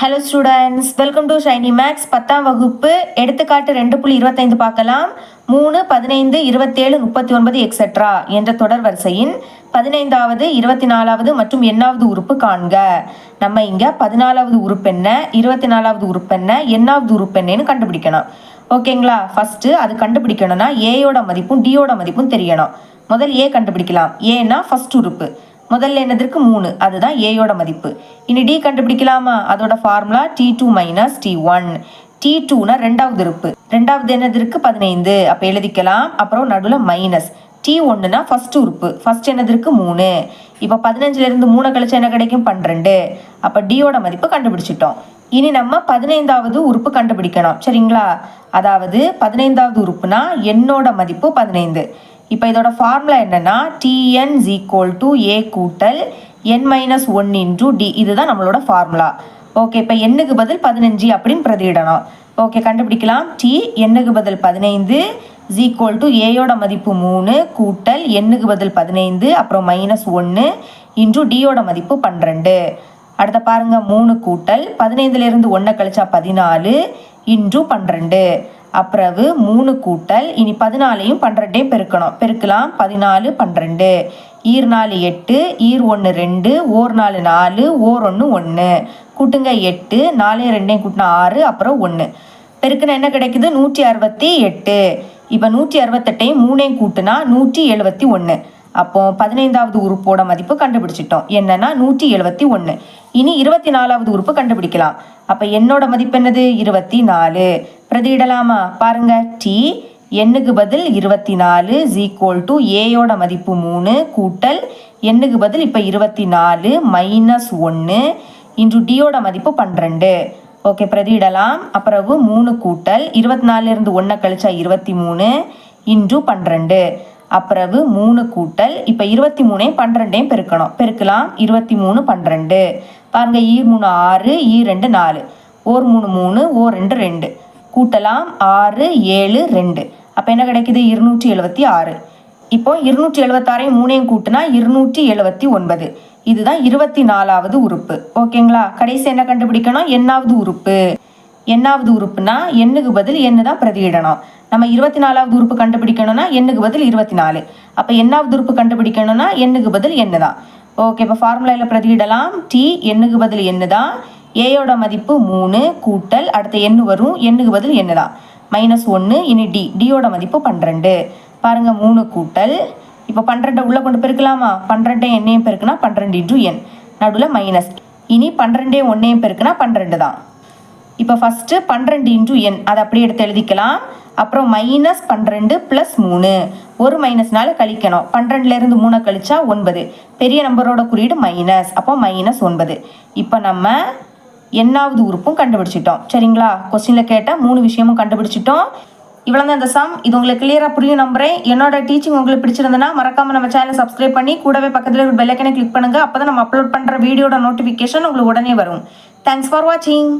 Hello students welcome to Shiny Max பத்தாம் வகுப்பு எடுத்துக்காட்டு ரெண்டு புள்ளி இருபத்தைந்து பார்க்கலாம். மூணு பதினைந்து இருபத்தேழு முப்பத்தி ஒன்பது எக்ஸெட்ரா என்ற தொடர் வரிசையின் பதினைந்தாவது இருபத்தி நாலாவது மற்றும் எண்ணாவது உறுப்பு காண்க. நம்ம இங்கே பதினாலாவது உறுப்பு என்ன இருபத்தி நாலாவது உறுப்பு என்ன எண்ணாவது உறுப்பு என்னன்னு கண்டுபிடிக்கணும். ஓகேங்களா ஃபஸ்ட்டு அது கண்டுபிடிக்கணும்னா ஏயோட மதிப்பும் டியோட மதிப்பும் தெரியணும். முதல் ஏ கண்டுபிடிக்கலாம். ஏன்னா ஃபர்ஸ்ட் உறுப்பு. முதல்ல என்னதற்கு மூணு? அதுதான் ஏயோட மதிப்பு. இனி டி கண்டுபிடிக்கலாமா? அதோட formula T two minus T one T டூனா ரெண்டாவது இருப்பு. ரெண்டாவது என்னதற்கு? பதினைந்து. அப்போ எழுதிக்கலாம். அப்புறம் நடுவில் மைனஸ் டி ஒன்றுனா ஃபர்ஸ்ட் உறுப்பு. ஃபர்ஸ்ட் என்னதற்கு? மூணு. இப்போ பதினஞ்சுலேருந்து மூணு கழிச்சா என்ன கிடைக்கும்? பன்னிரெண்டு. அப்போ டியோட மதிப்பு கண்டுபிடிச்சிட்டோம். இனி நம்ம பதினைந்தாவது உறுப்பு கண்டுபிடிக்கணும். சரிங்களா? அதாவது பதினைந்தாவது உறுப்புனா என்னோட மதிப்பு பதினைந்து. இப்போ இதோட ஃபார்முலா என்னன்னா டிஎன் ஈக்குவல் டு ஏ கூட்டல் N minus one into T இதுதான் நம்மளோட ஃபார்முலா ஓகே இப்போ எண்ணுக்கு பதில் பதினஞ்சு அப்படின்னு பிரதியிடணும். ஓகே கண்டுபிடிக்கலாம். டி எண்ணுக்கு பதில் பதினைந்து ஈக்குவல் டு ஏயோட மதிப்பு மூணு கூட்டல் எண்ணுக்கு பதில் பதினைந்து அப்புறம் மைனஸ் ஒன்று இன்டூ டியோட மதிப்பு பன்னிரெண்டு. அடுத்த பாருங்கள் மூணு கூட்டல் பதினைந்துலேருந்து ஒன்றை கழிச்சா பதினாலு இன்டூ பன்னிரெண்டு. அப்புறவு மூணு கூட்டல் இனி பதினாலையும் பன்னிரெண்டையும் பெருக்கணும். பெருக்கலாம் பதினாலு பன்னிரெண்டு. ஈர் நாலு எட்டு. ஈர் ஒன்று ரெண்டு. ஓர் நாலு நாலு. ஓர் ஒன்று ஒன்று கூட்டுங்க எட்டு. நாலையும் ரெண்டையும் கூட்டினா ஆறு அப்புறம் ஒன்று பெருக்குனா என்ன கிடைக்குது? நூற்றி அறுபத்தி எட்டு. இப்போ நூற்றி அறுபத்தெட்டையும் மூணையும் கூட்டுனா நூற்றி எழுபத்தி ஒன்று அப்போ பதினைந்தாவது உறுப்போட மதிப்பு கண்டுபிடிச்சிட்டோம். என்னன்னா நூற்றி எழுபத்தி ஒன்று இனி இருபத்தி நாலாவது உறுப்பு கண்டுபிடிக்கலாம். அப்போ என்னோட மதிப்பு என்னது? இருபத்தி நாலு பிரதியிடலாமா பாருங்க. டி எண்ணுக்கு பதில் இருபத்தி நாலு ஈக்குவல் டு ஏயோட மதிப்பு மூணு கூட்டல் எண்ணுக்கு பதில் இப்போ இருபத்தி நாலு மைனஸ் ஒன்று இன்று டியோட மதிப்பு பன்னிரெண்டு. ஓகே பிரதியிடலாம் அப்புறவு மூணு கூட்டல் இருபத்தி நாலுலேருந்து ஒன்றை கழிச்சா இருபத்தி மூணு இன்று பன்னிரெண்டு. அப்புறவு மூணு கூட்டல். இப்போ இருபத்தி மூணையும் பன்னிரெண்டையும் பெருக்கணும். பெருக்கலாம். இருபத்தி மூணு பன்னிரெண்டு. பாருங்கள் ஈர் மூணு ஆறு ஈ ரெண்டு நாலு. ஓர் மூணு மூணு ஓர் ரெண்டு ரெண்டு. கூட்டலாம். ஆறு ஏழு ரெண்டு. அப்போ என்ன கிடைக்குது? இருநூற்றி எழுபத்தி ஆறு. இப்போ இருநூற்றி எழுபத்தாறையும் மூணையும் கூட்டினா இருநூற்றி எழுபத்தி ஒன்பது. இதுதான் இருபத்தி நாலாவது உறுப்பு. ஓகேங்களா? கடைசி என்ன கண்டுபிடிக்கணும்? என்னாவது உறுப்பு. எண்ணாவது உறுப்புனா எண்ணுக்கு பதில் எண்ணு தான் பிரதியிடணும். நம்ம இருபத்தி நாலாவது உறுப்பு கண்டுபிடிக்கணும்னா எண்ணுக்கு பதில் இருபத்தி நாலு அப்போ எண்ணாவது உறுப்பு கண்டுபிடிக்கணும்னா எண்ணுக்கு பதில் எண்ணு தான் ஓகே இப்போ ஃபார்முலாவில் பிரதியிடலாம். டி எண்ணுக்கு பதில் எண்ணு தான் ஏயோட மதிப்பு மூணு கூட்டல் அடுத்த எண்ணு வரும் எண்ணுக்கு பதில் எண்ணு தான் மைனஸ் ஒன்று இனி டி டியோட மதிப்பு பன்னிரெண்டு. பாருங்கள் மூணு கூட்டல். இப்போ பன்னிரெண்டை உள்ளே கொண்டு பெருக்கலாமா? பன்னிரெண்டை எண்ணையும் பெருக்குனா பன்னிரெண்டு இன்டூ எண் நடுவில் மைனஸ் இனி பன்னிரெண்டே ஒன்றையும் பெருக்குனா பன்னிரெண்டு தான் இப்போ ஃபஸ்ட்டு பன்னிரெண்டு இன்டு என் அதை அப்படியே எடுத்து எழுதிக்கலாம். அப்புறம் மைனஸ் பன்னிரெண்டு ப்ளஸ் மூணு. ஒரு மைனஸ்னால கழிக்கணும். பன்னிரெண்டுலேருந்து மூணை கழிச்சா ஒன்பது. பெரிய நம்பரோட குறியீடு மைனஸ் அப்போ மைனஸ் ஒன்பது. இப்போ நம்ம எண்ணாவது உறுப்பும் கண்டுபிடிச்சிட்டோம். சரிங்களா? கொஸ்டினில் கேட்டால் மூணு விஷயமும் கண்டுபிடிச்சிட்டோம். இவ்வளோ தான் இந்த சம் இது உங்களுக்கு கிளியராக புரியும் நம்புறேன். என்னோட டீச்சிங் உங்களுக்கு பிடிச்சிருந்தனா மறக்காமல் நம்ம சேனலை சப்ஸ்கிரைப் பண்ணி கூடவே பக்கத்தில் ஒரு பெல்லைக்கனை கிளிக் பண்ணுங்கள் அப்போ தான் நம்ம அப்லோட் பண்ணுற வீடியோட நோட்டிஃபிகேஷன் உங்களுக்கு உடனே வரும். தேங்க்ஸ் ஃபார் வாட்சிங்